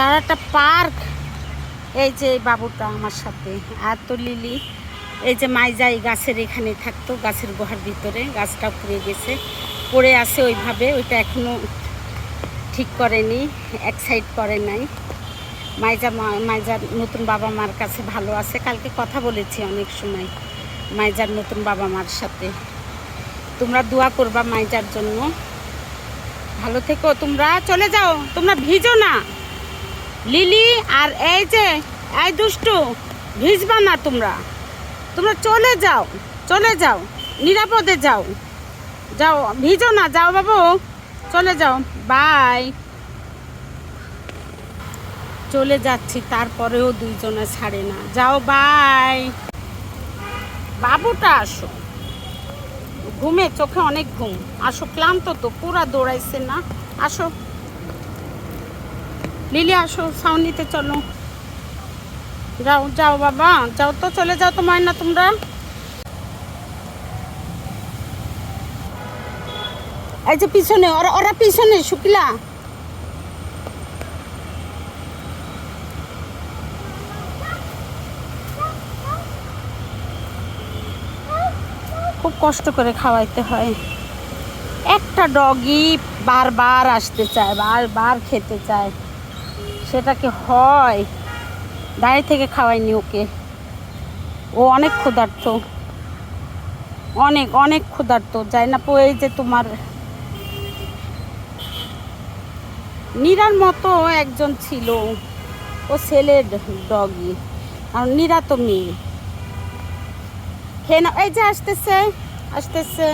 সারাটা পার্ক। এই যে বাবুটা আমার সাথে। আর তো লিলি, এই যে মাইজা এই গাছের এখানে থাকতো, গাছের গুহার ভিতরে, গাছটা পড়ে গেছে। পড়ে আছে ওইভাবে, ওইটা এখনও ঠিক করেনি, এক সাইড করে নাই। মাইজা মাইজার নতুন বাবা মার কাছে ভালো আছে। কালকে কথা বলেছি অনেক সময় মাইজার নতুন বাবা মার সাথে। তোমরা দোয়া করবা মাইজার জন্য। ভালো থেকো তোমরা, চলে যাও, তোমরা ভিজো না। লিলি আর এই যে, এই দুষ্টু, ভিজবা না তোমরা। তোমরা চলে যাও চলে যাও, নিরাপদে যাও। যাও, ভিজো না, যাও বাবু, চলে যাও, বাই। চলে যাচ্ছি, তারপরেও দুইজনে ছাড়ে না। যাও, বাই। বাবুটা আসো। ঘুমে, চোখে অনেক ঘুম। আসো, ক্লান্ত তো, পুরা দৌড়াইছে না। আসো। লিলি, আসো সাউনিতে চলো। যাও যাও বাবা, যাও তো, চলে যাও তো ময়না তোমরা। এই যে পিছনে, ওরা ওরা পিছনে, শুকিলা। খুব কষ্ট করে খাওয়াইতে হয়। একটা ডগই বারবার আসতে চায়, বারবার খেতে চায়। সেটা কি হয়? দাঁড়িয়ে থেকে খাওয়াইনি ওকে। ও অনেক ক্ষুধার্ত। অনেক অনেক ক্ষুধার্ত। যায় না পো, এই যে তোমার নীরার মতো একজন ছিল। ও ছেলের ডগি আর নীরা তো মেয়ে। খেয়ে না এই যে আসতেছে আসতেছে।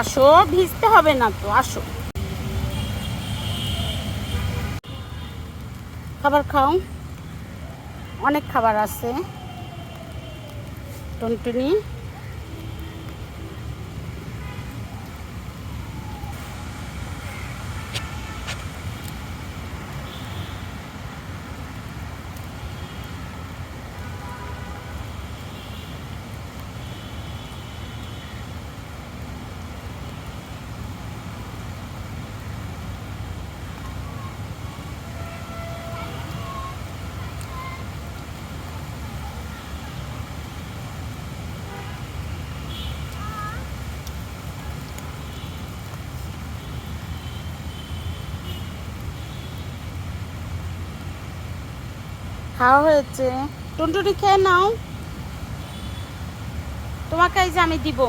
আসো ভিজতে হবে না তো আসো। খাবার খাও। অনেক খাবার আছে। টুনটুনি। খাওয়া হয়েছে। টুনটুনি খেয়ে নাও। তোমাকে এই যে আমি দিব।